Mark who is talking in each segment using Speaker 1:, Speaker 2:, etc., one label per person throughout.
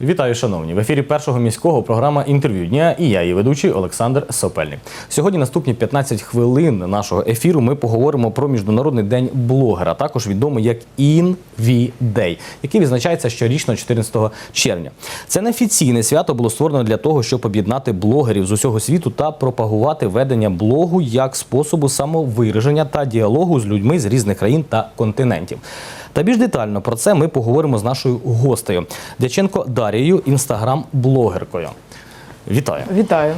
Speaker 1: Вітаю, шановні! В ефірі першого міського програма інтерв'ю дня і я, її ведучий Олександр Сопельник. Сьогодні наступні 15 хвилин нашого ефіру ми поговоримо про міжнародний день блогера, також відомий як InVDay, який відзначається щорічно 14 червня. Це неофіційне свято було створено для того, щоб об'єднати блогерів з усього світу та пропагувати ведення блогу як способу самовираження та діалогу з людьми з різних країн та континентів. Та більш детально про це ми поговоримо з нашою гостею Дяченко Дарією, інстаграм-блогеркою. Вітаю.
Speaker 2: Вітаю.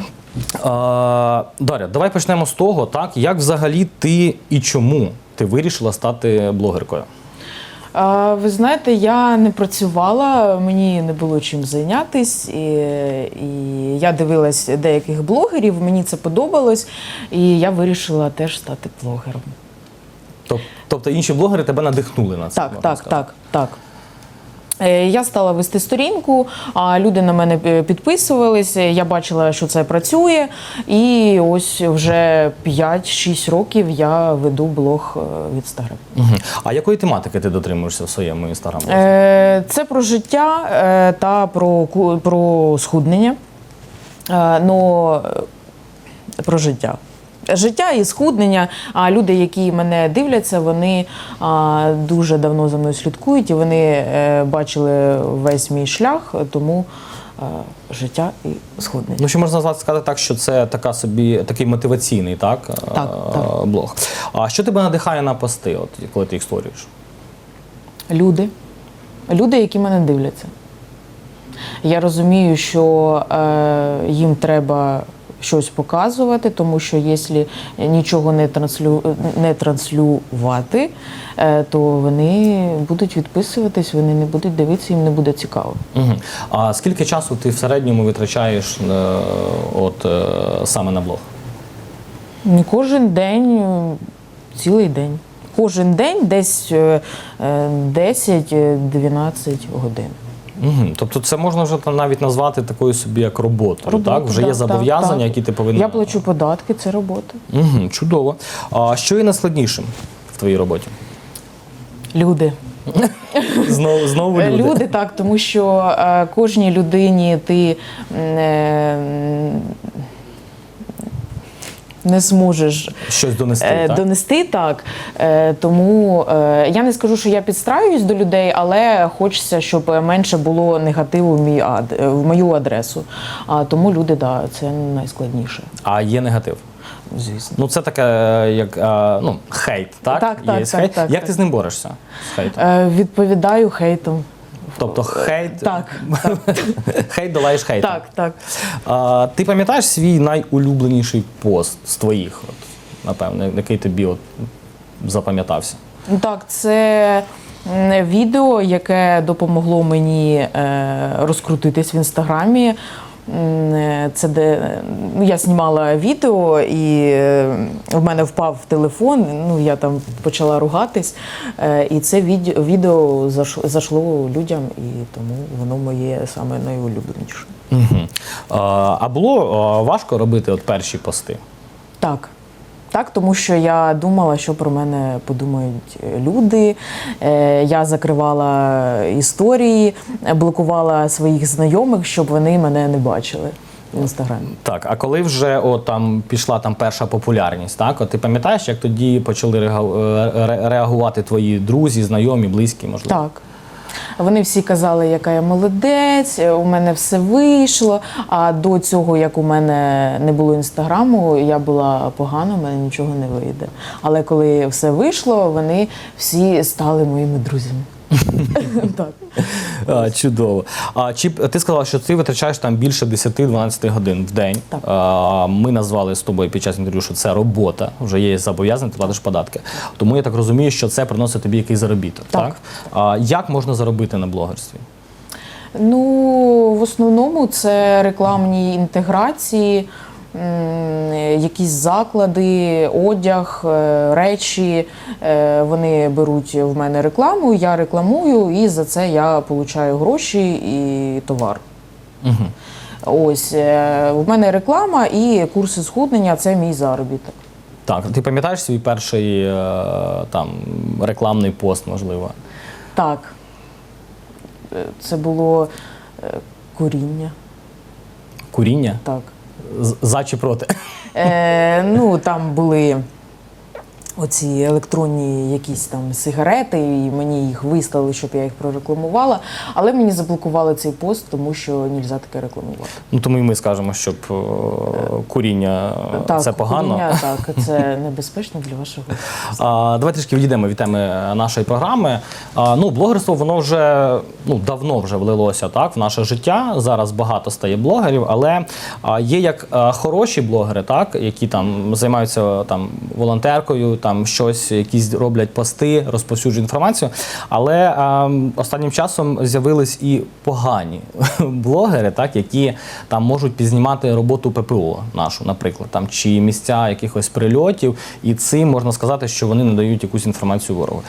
Speaker 1: А, Дар'я, давай почнемо з того, так як взагалі ти і чому ти вирішила стати блогеркою?
Speaker 2: А, Ви знаєте, я не працювала, мені не було чим зайнятись, і, і я дивилась деяких блогерів, мені це подобалось, і я вирішила теж стати блогером.
Speaker 1: Тоб- Тобто інші блогери тебе надихнули на це?
Speaker 2: Так, так, так, так. Е, Я стала вести сторінку, а люди на мене е, підписувалися. Я бачила, що це працює. І ось вже 5-6 років я веду блог е, в інстаграм.
Speaker 1: А якої тематики ти дотримуєшся в своєму інстаграмі?
Speaker 2: Це про життя та про, про схуднення. Ну, про життя. Життя і схуднення. А люди, які мене дивляться, вони дуже давно за мною слідкують і вони е, бачили весь мій шлях, тому е, життя і схуднення.
Speaker 1: Ну, що можна сказати так, що це така собі такий мотиваційний, так, е,
Speaker 2: Так, так.
Speaker 1: блог. А що тебе надихає на пости, от коли ти їх створюєш?
Speaker 2: Люди. Люди, які мене дивляться. Я розумію, що е, їм треба щось показувати, тому що якщо нічого не, транслю, не транслювати, е, то вони будуть відписуватись, вони не будуть дивитися, їм не буде цікаво.
Speaker 1: Угу. А скільки часу ти в середньому витрачаєш е, от, е, саме на блог?
Speaker 2: Ну, Кожен день, цілий день. Кожен день десь е, е, 10-12 годин.
Speaker 1: Угу. Тобто це можна вже там навіть назвати такою собі як роботою,
Speaker 2: Робота,
Speaker 1: так? Вже
Speaker 2: да,
Speaker 1: є зобов'язання,
Speaker 2: так.
Speaker 1: які ти повинен.
Speaker 2: Я плачу податки, це робота.
Speaker 1: Угу, чудово. А що є найскладнішим в твоїй роботі?
Speaker 2: Люди.
Speaker 1: Знову, знову люди.
Speaker 2: Люди так, тому що е, кожній людині ти е, не зможеш
Speaker 1: Щось донести,
Speaker 2: е,
Speaker 1: так?
Speaker 2: донести так. Е, тому е, я не скажу, що я підстраююсь до людей, але хочеться, щоб менше було негативу в, мій ад, е, в мою адресу. А тому люди, да, це найскладніше,
Speaker 1: А є негатив.
Speaker 2: звісно.
Speaker 1: Ну, це таке, е, як е, ну, хейт, так?
Speaker 2: Так,
Speaker 1: Є
Speaker 2: так,
Speaker 1: хейт.
Speaker 2: так, так,
Speaker 1: Як
Speaker 2: так.
Speaker 1: ти з ним борешся? З хейтом?
Speaker 2: Е, відповідаю хейтом.
Speaker 1: Тобто хейт,
Speaker 2: Так,
Speaker 1: хейт долаєш хейт.
Speaker 2: так, так.
Speaker 1: А, ти пам'ятаєш свій найулюбленіший пост з твоїх, от, напевно, який тобі от запам'ятався?
Speaker 2: Так, це відео, яке допомогло мені е, розкрутитись в інстаграмі. Е, Це де е, ну, я знімала відео, і е, в мене впав телефон. Ну я там почала ругатись. І це відео, зайшло людям, і тому воно моє саме найулюбленіше.
Speaker 1: Угу. А, а було важко робити от перші пости?
Speaker 2: Так. Так, тому що я думала, що про мене подумають е, люди. Е, Я закривала історії, блокувала своїх знайомих, щоб вони мене не бачили в інстаграмі.
Speaker 1: Так, а коли вже от, там пішла там перша популярність, так? От ти пам'ятаєш, як тоді почали е, реагувати твої друзі, знайомі, близькі, можливо?
Speaker 2: Так. Вони всі казали, яка я молодець, е, у мене все вийшло. А до цього, як у мене не було інстаграму, я була погана, у мене нічого не вийде. Але коли все вийшло, вони всі стали моїми друзями. Так.
Speaker 1: А, чудово. А чи ти сказала, що ти витрачаєш там більше 10-12 годин в день?
Speaker 2: Так.
Speaker 1: А, ми назвали з тобою під час інтерв'ю, що це робота, вже є зобов'язаний, ти платиш податки. Тому я так розумію, що це приносить тобі якийсь заробіток. Так.
Speaker 2: Так.
Speaker 1: А, як можна заробити на блогерстві?
Speaker 2: Ну, в основному це рекламні інтеграції, якісь заклади, одяг, е, речі. Е, Вони беруть в мене рекламу, я рекламую, і за це я отримую гроші і товар.
Speaker 1: Угу.
Speaker 2: Ось е, в мене реклама і курси схуднення це мій заробіток.
Speaker 1: Так, ти пам'ятаєш свій перший там рекламний пост, можливо?
Speaker 2: Так. Це було Куріння,
Speaker 1: Куріння?
Speaker 2: так.
Speaker 1: За чи проти?
Speaker 2: Е, ну, там були оці електронні якісь там сигарети, і мені їх виставили, щоб я їх прорекламувала. Але мені заблокували цей пост, тому що нельзя таке рекламувати.
Speaker 1: Ну тому і ми скажемо, щоб е, куріння е,
Speaker 2: так,
Speaker 1: це погано.
Speaker 2: куріння, так, це небезпечно для вашого.
Speaker 1: А, давай трішки відійдемо від теми нашої програми. А, ну, блогерство воно вже ну, давно вже влилося так, в наше життя. Зараз багато стає блогерів, але є як а, хороші блогери, так, які там займаються там, волонтеркою, там щось, якісь роблять пости, розповсюджують інформацію. Але а, останнім часом з'явились і погані блогери, так, які там можуть пізнімати роботу ППО нашу, наприклад, там, чи місця якихось прильотів, і цим можна сказати, що вони надають якусь інформацію ворогу.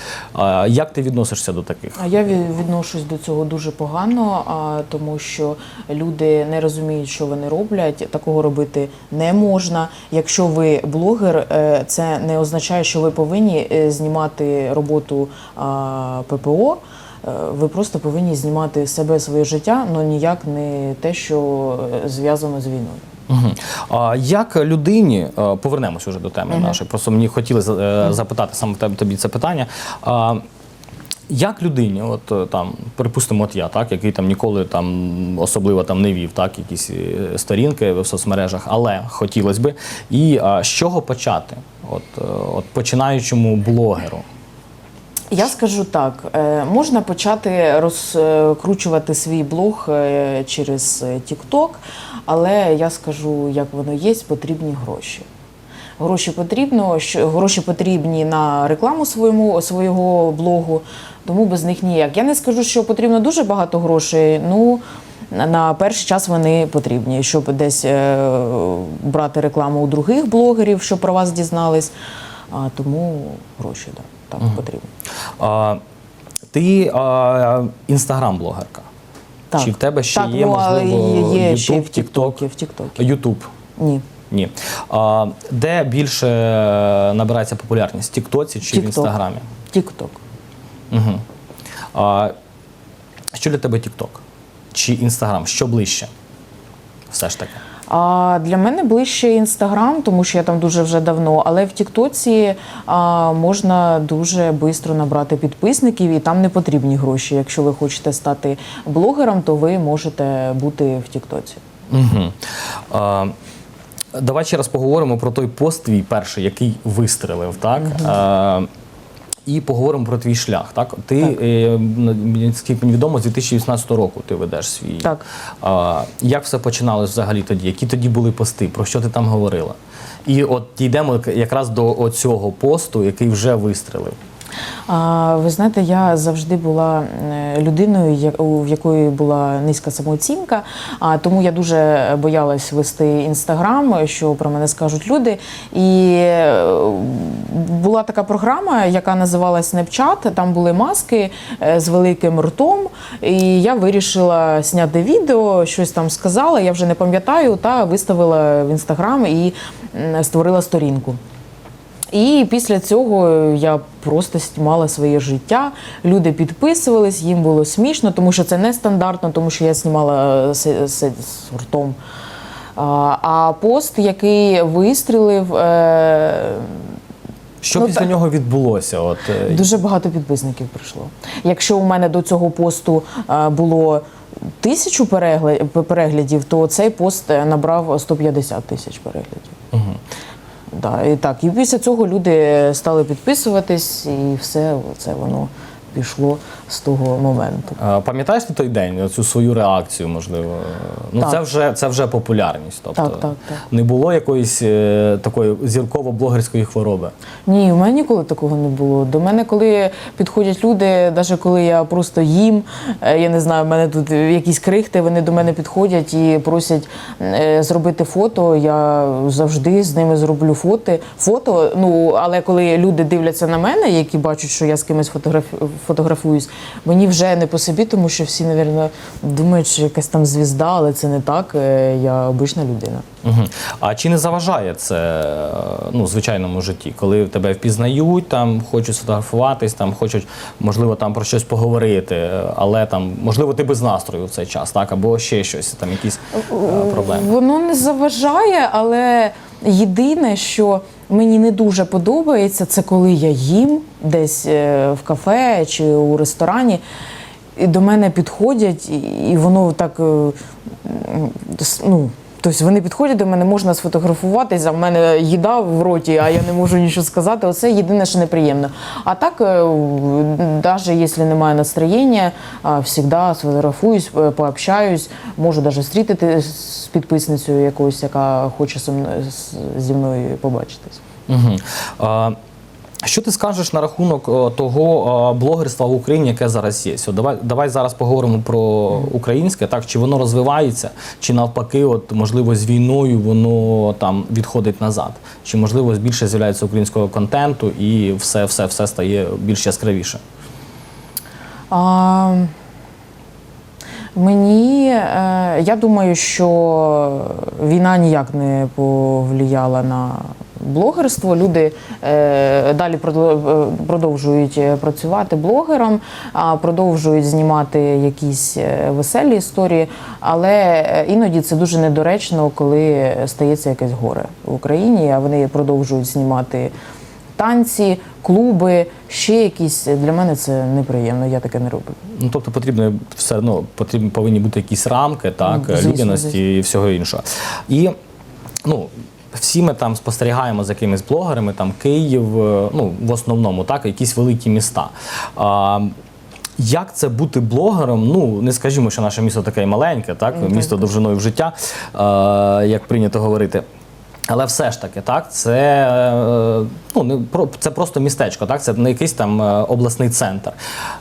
Speaker 1: Як ти відносишся до таких?
Speaker 2: А я відношусь до цього дуже погано, тому що люди не розуміють, що вони роблять. Такого робити не можна. Якщо ви блогер, е, це не означає, що ви повинні е, знімати роботу ППО. Е, Ви просто повинні знімати себе, своє життя, але ніяк не те, що е, зв'язано з війною.
Speaker 1: Угу. А, як людині, повернемось уже до теми нашої, просто мені хотіли запитати саме тобі це питання. А, як людині, от там, припустимо, от я, так, який там ніколи там особливо там не вів так, якісь сторінки в соцмережах, але хотілося би. І а, з чого почати? От, е, от починаючому блогеру.
Speaker 2: Я скажу так: е, можна почати розкручувати свій блог е, через TikTok, але я скажу, як воно є, потрібні гроші. Гроші потрібно, що- гроші потрібні на рекламу своєму свого блогу, тому без них ніяк. Я не скажу, що потрібно дуже багато грошей. Ну на- перший час вони потрібні, щоб десь е, брати рекламу у других блогерів, щоб про вас дізнались. А тому гроші да, так потрібно.
Speaker 1: А, ти а, інстаграм-блогерка.
Speaker 2: Так.
Speaker 1: Чи в тебе ще
Speaker 2: так,
Speaker 1: є,
Speaker 2: ну,
Speaker 1: можливо,
Speaker 2: є, є ще в
Speaker 1: YouTube,
Speaker 2: Тіктокі. В.
Speaker 1: Ютуб?
Speaker 2: Ні.
Speaker 1: Ні. А, де більше набирається популярність? В Тіктоці чи в Інстаграмі?
Speaker 2: Тікток.
Speaker 1: Угу. А, що для тебе Тікток? Чи Інстаграм? Що ближче? Все ж таки.
Speaker 2: А для мене ближче інстаграм, тому що я там дуже вже давно. Але в Тіктоці а, можна дуже швидко набрати підписників, і там не потрібні гроші. Якщо ви хочете стати блогером, то ви можете бути в Тіктоці.
Speaker 1: Угу. А, давай ще раз поговоримо про той пост твій перший, який вистрелив, так? А, і поговоримо про твій шлях. Так, ти
Speaker 2: Так.
Speaker 1: е, скільки мені відомо, з 2018 року ти ведеш свій.
Speaker 2: Так.
Speaker 1: А, як все починалось взагалі тоді? Які тоді були пости? Про що ти там говорила? І от дійдемо якраз до цього посту, який вже вистрелив.
Speaker 2: А, ви знаєте, я завжди була людиною, в якої була низька самооцінка, а тому я дуже боялась вести інстаграм, що про мене скажуть люди. І е, була така програма, яка називалась Snapchat, Там були маски е, з великим ртом. І я вирішила зняти відео, щось там сказала, я вже не пам'ятаю, та виставила в інстаграм і створила сторінку. І після цього я просто знімала своє життя. Люди підписувались, їм було смішно, тому що це нестандартно, тому що я знімала е, з, з, з ртом. А, а пост, який вистрілив, е,
Speaker 1: Що
Speaker 2: Ну,
Speaker 1: після нього відбулося? От, е,
Speaker 2: дуже багато підписників прийшло. Якщо у мене до цього посту е, було тисячу переглядів, то цей пост набрав 150 тисяч переглядів.
Speaker 1: Угу.
Speaker 2: Да, і так. І після цього люди стали підписуватись, і все це воно пішло з того моменту.
Speaker 1: А, Пам'ятаєш ти той день, цю свою реакцію, можливо? Ну,
Speaker 2: Так.
Speaker 1: це вже це вже популярність. Тобто
Speaker 2: Так, так, так.
Speaker 1: не було якоїсь е, такої зірково-блогерської хвороби.
Speaker 2: Ні, у мене ніколи такого не було. До мене, коли підходять люди, навіть коли я просто їм, е, я не знаю, в мене тут якісь крихти, вони до мене підходять і просять е, зробити фото. Я завжди з ними зроблю фото. фото. Ну, але коли люди дивляться на мене, які бачать, що я з кимось фотограф... фотографуюсь, мені вже не по собі, тому що всі, мабуть, думають, що якась там звізда, але це не так. е, Я обична людина.
Speaker 1: Угу. А чи не заважає це е, ну, в звичайному житті, коли тебе впізнають, там хочуть сфотографуватись, там хочуть, можливо, там про щось поговорити, е, але там, можливо, ти без настрою в цей час, так, або ще щось, там якісь проблеми.
Speaker 2: Воно не заважає, але єдине, що мені не дуже подобається, це коли я їм десь е, в кафе чи у ресторані. І до мене підходять, і- воно так. е, ну, Тобто вони підходять до мене, можна сфотографуватись, а в мене їда в роті, а я не можу нічого сказати. Оце єдине, що неприємно. А так, навіть якщо немає настроєння, завжди сфотографуюсь, е, пообщаюсь, можу навіть зустріти з підписницею якоюсь, яка хоче зі мною побачитись.
Speaker 1: Угу. А, що ти скажеш на рахунок того блогерства в Україні, яке зараз є? Давай, давай зараз поговоримо про українське, так чи воно розвивається, чи навпаки, от можливо, з війною воно там відходить назад, чи можливо більше з'являється українського контенту і все, все, все стає більш яскравіше.
Speaker 2: А, мені, е, я думаю, що війна ніяк не повлияла на блогерство. Люди е, далі е, продовжують е, працювати блогером, продовжують знімати якісь веселі історії, але іноді це дуже недоречно, коли стається якесь горе в Україні, а вони продовжують знімати танці, клуби, ще якісь. Для мене це неприємно, я таке не роблю.
Speaker 1: Ну, тобто потрібно все одно потрібні повинні бути якісь рамки, так,
Speaker 2: Ну, звісно,
Speaker 1: людяності
Speaker 2: звісно.
Speaker 1: і всього іншого. І ну. Всі ми там спостерігаємо за якимись блогерами, там Київ, е, ну в основному, так, якісь великі міста. А, як це бути блогером? Ну, не скажімо, що наше місто таке маленьке, так, місто довжиною в життя, е, як прийнято говорити. Але все ж таки, так, це, е, ну, не це просто містечко, так, це не якийсь там е, обласний центр.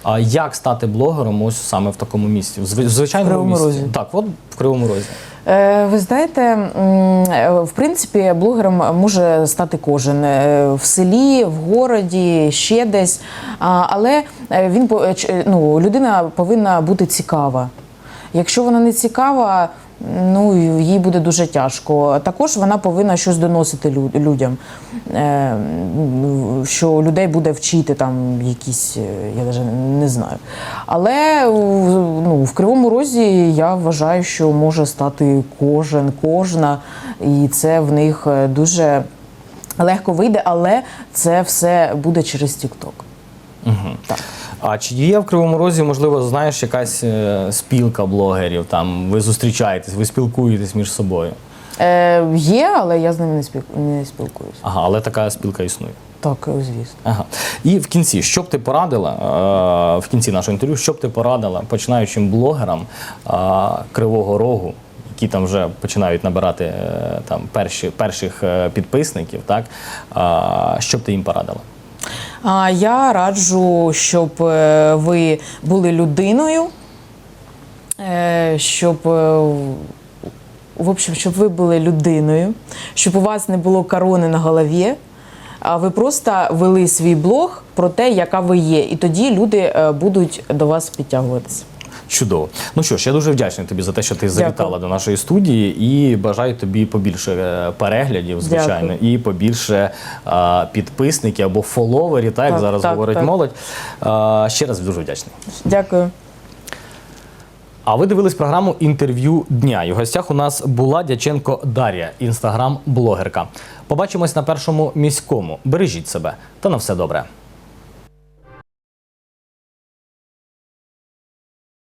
Speaker 1: А як стати блогером ось саме в такому місті? В звичайному місті?
Speaker 2: Розі.
Speaker 1: Так, от в Кривому Розі.
Speaker 2: Е, Ви знаєте, в принципі, блогером може стати кожен в селі, в городі, ще десь. Але він ну, людина повинна бути цікава. Якщо вона не цікава, ну їй буде дуже тяжко. Також вона повинна щось доносити лю- людям, Е, що людей буде вчити там якісь, е, я навіть не знаю. Але ну, в Кривому Розі я вважаю, що може стати кожен, кожна, і це в них е, дуже легко вийде, але це все буде через TikTok. Так.
Speaker 1: А чи є в Кривому Розі, можливо, знаєш, якась е, спілка блогерів? Там ви зустрічаєтесь, ви спілкуєтесь між собою?
Speaker 2: Е, є, але я з ними не, не спілкуюся.
Speaker 1: Ага, але така спілка існує.
Speaker 2: Так, е, звісно.
Speaker 1: Ага. І в кінці, що б ти порадила е, в кінці нашого інтерв'ю, що б ти порадила починаючим блогерам Кривого Рогу, які там вже починають набирати там перші, перших підписників, так? Що б ти їм порадила?
Speaker 2: А я раджу, щоб е, ви були людиною, е, щоб, е, в общем, щоб ви були людиною, щоб у вас не було корони на голові, а ви просто вели свій блог про те, яка ви є. І тоді люди будуть до вас підтягуватися.
Speaker 1: Чудово. Ну що ж, я дуже вдячний тобі за те, що ти завітала
Speaker 2: Дякую.
Speaker 1: до нашої студії, і бажаю тобі побільше е, переглядів, звичайно, і побільше е, підписників або фоловерів, так, як зараз
Speaker 2: так,
Speaker 1: говорить
Speaker 2: так.
Speaker 1: молодь. Е, ще раз дуже вдячний.
Speaker 2: Дякую.
Speaker 1: А ви дивились програму інтерв'ю дня. І в гостях у нас була Дяченко Дар'я, інстаграм-блогерка. Побачимось на першому міському. Бережіть себе та на все добре.